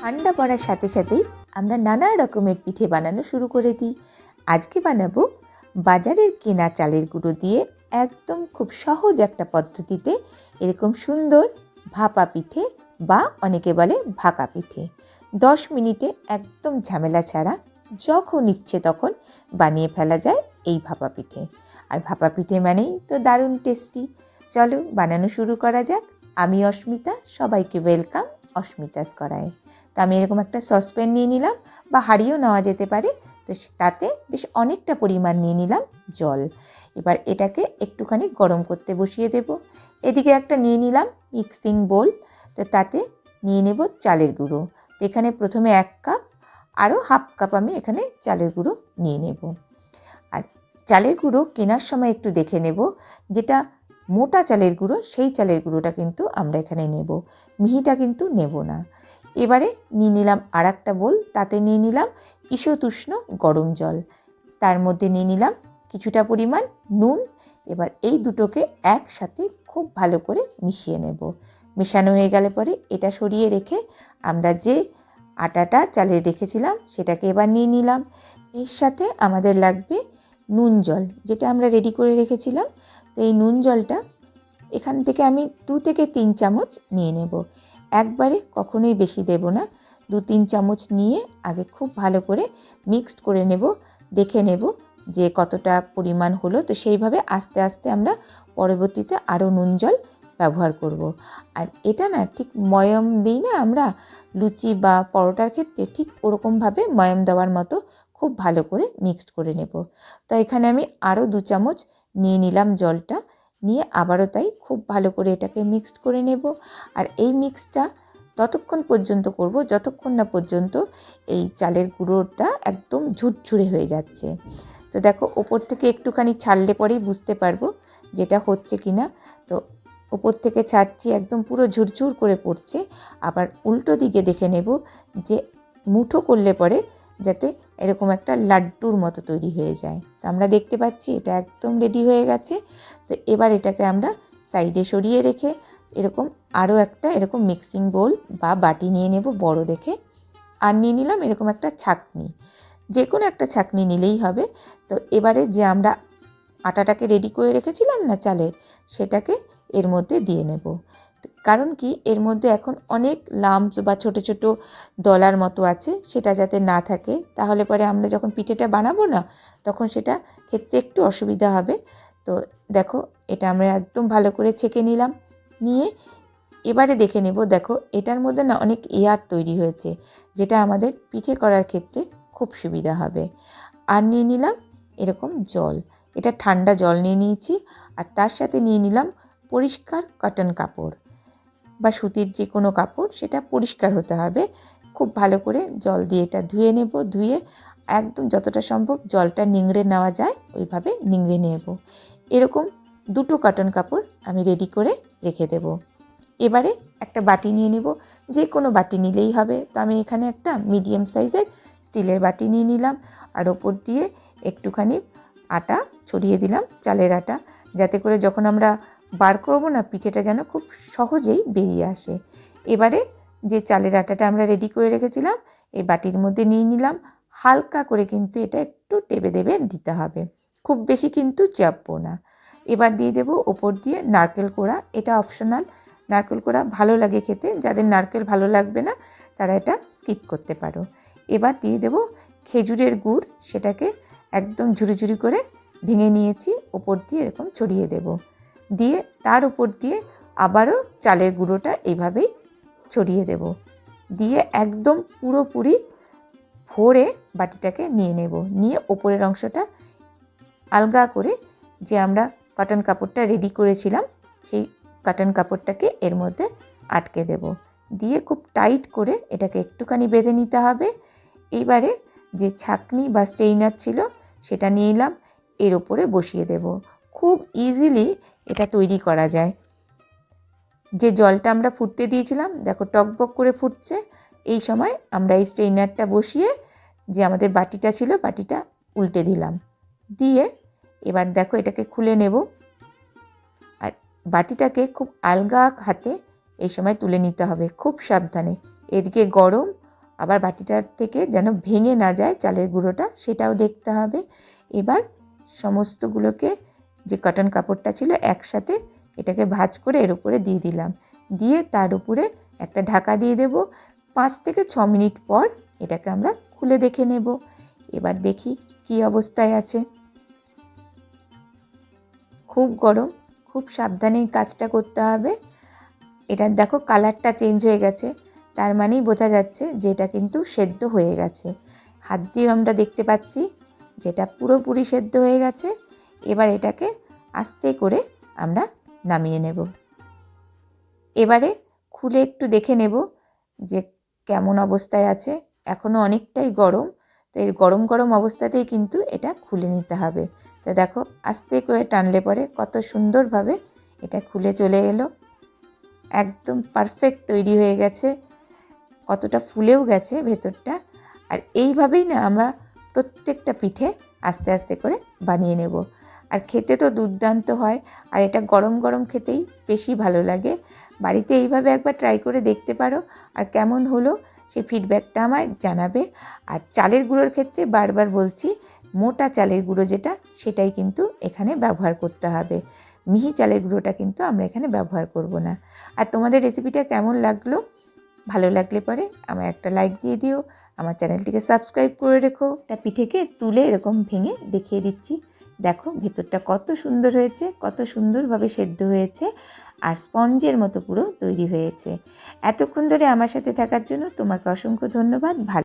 ঠান্ডা পড়ার সাথে সাথেই আমরা নানা রকমের পিঠে বানানো শুরু করে দিই। আজকে বানাবো বাজারের কেনা চালের গুঁড়ো দিয়ে একদম খুব সহজ একটা পদ্ধতিতে এরকম সুন্দর ভাপা পিঠে বা অনেকে বলে ভাকা পিঠে। দশ মিনিটে একদম ঝামেলা ছাড়া যখন ইচ্ছে তখন বানিয়ে ফেলা যায় এই ভাপা পিঠে। আর ভাপা পিঠে মানেই তো দারুণ টেস্টি। চলো বানানো শুরু করা যাক। আমি অস্মিতা, সবাইকে ওয়েলকাম অস্মিতাস করায় তো আমি এরকম একটা সসপ্যান নিয়ে নিলাম বা হাঁড়িও নেওয়া যেতে পারে। তো তাতে বেশ অনেকটা পরিমাণ নিয়ে নিলাম জল। এবার এটাকে একটুখানি গরম করতে বসিয়ে দেব। এদিকে একটা নিয়ে নিলাম মিক্সিং বোল তো তাতে নিয়ে নেব চালের গুঁড়ো। তো এখানে প্রথমে এক কাপ, আরও হাফ কাপ আমি এখানে চালের গুঁড়ো নিয়ে নেব। আর চালের গুঁড়ো কেনার সময় একটু দেখে নেব। যেটা মোটা চালের গুঁড়ো, সেই চালের গুঁড়োটা কিন্তু আমরা এখানে নেব। মিহিটা কিন্তু নেব না। এবারে নিয়ে নিলাম আর একটা বোল, তাতে নিয়ে নিলাম ঈশতুষ্ণ গরম জল। তার মধ্যে নিয়ে নিলাম কিছুটা পরিমাণ নুন। এবার এই দুটোকে একসাথে খুব ভালো করে মিশিয়ে নেব। মেশানো হয়ে গেলে পরে এটা সরিয়ে রেখে আমরা যে আটাটা চালিয়ে রেখেছিলাম সেটাকে এবার নিয়ে নিলাম। এর সাথে আমাদের লাগবে নুন জল, যেটা আমরা রেডি করে রেখেছিলাম। তো এই নুন জলটা এখান থেকে আমি দু থেকে তিন চামচ নিয়ে নেব। একবারে কখনোই বেশি দেব না। দু, তিন চামচ নিয়ে আগে খুব ভালো করে মিক্সড করে নেব, দেখে নেব যে কতটা পরিমাণ হলো। তো সেইভাবে আস্তে আস্তে আমরা পরবর্তীতে আরও নুন, জল ব্যবহার করব। আর এটা না ঠিক ময়ম দিই না আমরা, লুচি বা পরোটার ক্ষেত্রে ঠিক ওরকমভাবে ময়ম দেওয়ার মতো খুব ভালো করে মিক্সড করে নেব। তো এখানে আমি আরও দু চামচ নিয়ে নিলাম জলটা। নিয়ে আবারও তাই খুব ভালো করে এটাকে মিক্সড করে নেব। আর এই মিক্সটা ততক্ষণ পর্যন্ত করব, যতক্ষণ না পর্যন্ত এই চালের গুঁড়োটা একদম ঝুরঝুরে হয়ে যাচ্ছে। তো দেখো, ওপর থেকে একটুখানি ছাড়লে পরেই বুঝতে পারব যেটা হচ্ছে কি না তো ওপর থেকে ছাড়ছি, একদম পুরো ঝুরঝুর করে পড়ছে। আবার উল্টো দিকে দেখে নেব যে মুঠো করলে পরে যাতে এরকম একটা লাড্ডুর মতো তৈরি হয়ে যায়। তো আমরা দেখতে পাচ্ছি এটা একদম রেডি হয়ে গেছে। তো এবার এটাকে আমরা সাইডে সরিয়ে রেখে এরকম আরও একটা এরকম মিক্সিং বোল বা বাটি নিয়ে নেব বড় দেখে। আর নিয়ে নিলাম এরকম একটা ছাকনি। যে কোনো একটা ছাকনি নিলেই হবে। তো এবারে যে আমরা আটাটাকে রেডি করে রেখেছিলাম না চালের, সেটাকে এর মধ্যে দিয়ে নেব। কারণ কি? এর মধ্যে এখন অনেক লাম্পস বা ছোট ছোট দলার মতো আছে, সেটা যাতে না থাকে, তাহলে পরে আমরা যখন পিঠেটা বানাবো না, তখন সেটা ক্ষেত্রে একটু অসুবিধা হবে। তো দেখো, এটা আমরা একদম ভালো করে ছেঁকে নিলাম, নিয়ে এবারে দেখে নেব, দেখো, এটার মধ্যে না অনেক এয়ার তৈরি হয়েছে, যেটা আমাদের পিঠে করার ক্ষেত্রে খুব সুবিধা হবে। আর নিয়ে নিলাম এরকম জল, এটা ঠান্ডা জল নিয়ে নিয়েছি, আর তার সাথে নিয়ে নিলাম পরিষ্কার কটন কাপড়। বা সুতির যে কোনো কাপড়, সেটা পরিষ্কার হতে হবে। খুব ভালো করে জল দিয়ে এটা ধুয়ে নেব, ধুয়ে একদম যতটা সম্ভব জলটা নিংড়ে নেওয়া যায়, ওইভাবে নিংড়ে নেব। এরকম দুটো কাটন কাপড় আমি রেডি করে রেখে দেব। এবারে একটা বাটি নিয়ে নেব, যে কোনো বাটি নিলেই হবে। তো আমি এখানে একটা মিডিয়াম সাইজের স্টিলের বাটি নিয়ে নিলাম। আর ওপর দিয়ে একটুখানি আটা ছড়িয়ে দিলাম, চালের আটা। যাতে করে যখন আমরা বার করব না, পিঠেটা যেন খুব সহজেই বেরিয়ে আসে। এবারে যে চালের আটাটা আমরা রেডি করে রেখেছিলাম, এই বাটির মধ্যে নিয়ে নিলাম। হালকা করে কিন্তু এটা একটু টেবে দেবে দিতে হবে। খুব বেশি কিন্তু চাপবো না। এবার দিয়ে দেবো ওপর দিয়ে নারকেল কোড়া। এটা অপশনাল নারকেল কোড়া ভালো লাগে খেতে। যাদের নারকেল ভালো লাগবে না, তারা এটা স্কিপ করতে পারো। এবার দিয়ে দেবো খেজুরের গুড়। সেটাকে একদম ঝুরি ঝুরি করে ভেঙে নিয়েছি। ওপর দিয়ে এরকম ছড়িয়ে দেব। দিয়ে তার উপর দিয়ে আবারও চালের গুঁড়োটা এইভাবেই ছড়িয়ে দেব। দিয়ে একদম পুরোপুরি ভরে বাটিটাকে নিয়ে নেব। নিয়ে ওপরের অংশটা আলগা করে যে আমরা কটন কাপড়টা রেডি করেছিলাম, সেই কটন কাপড়টাকে এর মধ্যে আটকে দেব। দিয়ে খুব টাইট করে এটাকে একটুখানি বেঁধে নিতে হবে। এইবারে যে ছাকনি বা স্টেইনার ছিল, সেটা নিয়ে এলাম। এর ওপরে বসিয়ে দেব। খুব ইজিলি এটা তৈরি করা যায়। যে জলটা আমরা ফুটতে দিয়েছিলাম, দেখো টকবক করে ফুটছে, এই সময় আমরা এই স্টেইনারটা বসিয়ে যে আমাদের বাটিটা ছিল, বাটিটা উল্টে দিলাম। দিয়ে এবার দেখো এটাকে খুলে নেব। আর বাটিটাকে খুব আলগা হাতে এই সময় তুলে নিতে হবে, খুব সাবধানে। এদিকে গরম, আবার বাটিটার থেকে যেন ভেঙে না যায় চালের গুঁড়োটা, সেটাও দেখতে হবে। এবার সমস্তগুলোকে যে কটন কাপড়টা ছিল একসাথে এটাকে ভাঁজ করে এর উপরে দিয়ে দিলাম। দিয়ে তার উপরে একটা ঢাকা দিয়ে দেব। পাঁচ থেকে ছ মিনিট পর এটাকে আমরা খুলে দেখে নেব। এবার দেখি কি অবস্থায় আছে। খুব গরম, খুব সাবধানে কাজটা করতে হবে। এটার দেখো কালারটা চেঞ্জ হয়ে গেছে। তার মানেই বোঝা যাচ্ছে যে এটা কিন্তু সেদ্ধ হয়ে গেছে। হাত দিয়ে আমরা দেখতে পাচ্ছি যেটা পুরোপুরি সেদ্ধ হয়ে গেছে। এবার এটাকে আস্তে করে আমরা নামিয়ে নেব। এবারে খুলে একটু দেখে নেব যে কেমন অবস্থায় আছে। এখনও অনেকটাই গরম, তো এই গরম গরম অবস্থাতেই কিন্তু এটা খুলে নিতে হবে। তো দেখো, আস্তে করে টানলে পরে কত সুন্দরভাবে এটা খুলে চলে এলো। একদম পারফেক্ট তৈরি হয়ে গেছে, কতটা ফুলেও গেছে ভেতরটা। আর এইভাবেই না আমরা প্রত্যেকটা পিঠে আস্তে আস্তে করে বানিয়ে নেব। আর খেতে তো দুর্দান্ত হয়। আর এটা গরম গরম খেতেই বেশি ভালো লাগে। বাড়িতে এইভাবে একবার ট্রাই করে দেখতে পারো আর কেমন হলো সেই ফিডব্যাকটা আমায় জানাবে। আর চালের গুঁড়োর ক্ষেত্রে বারবার বলছি, মোটা চালের গুঁড়ো যেটা, সেটাই কিন্তু এখানে ব্যবহার করতে হবে। মিহি চালের গুঁড়োটা কিন্তু আমরা এখানে ব্যবহার করব না। আর তোমাদের রেসিপিটা কেমন লাগল? ভালো লাগলে পরে আমায় একটা লাইক দিয়ে দিও। আমার চ্যানেলটিকে সাবস্ক্রাইব করে রেখো। তা পিঠেকে তুলে এরকম ভেঙে দেখিয়ে দিচ্ছি। দেখো, ভেতরটা কত সুন্দর হয়েছে, কত সুন্দরভাবে সেদ্ধ হয়েছে আর স্পঞ্জের মতো পুরো তৈরি হয়েছে। এতক্ষণ ধরে আমার সাথে থাকার জন্য তোমাকে অসংখ্য ধন্যবাদ। ভালো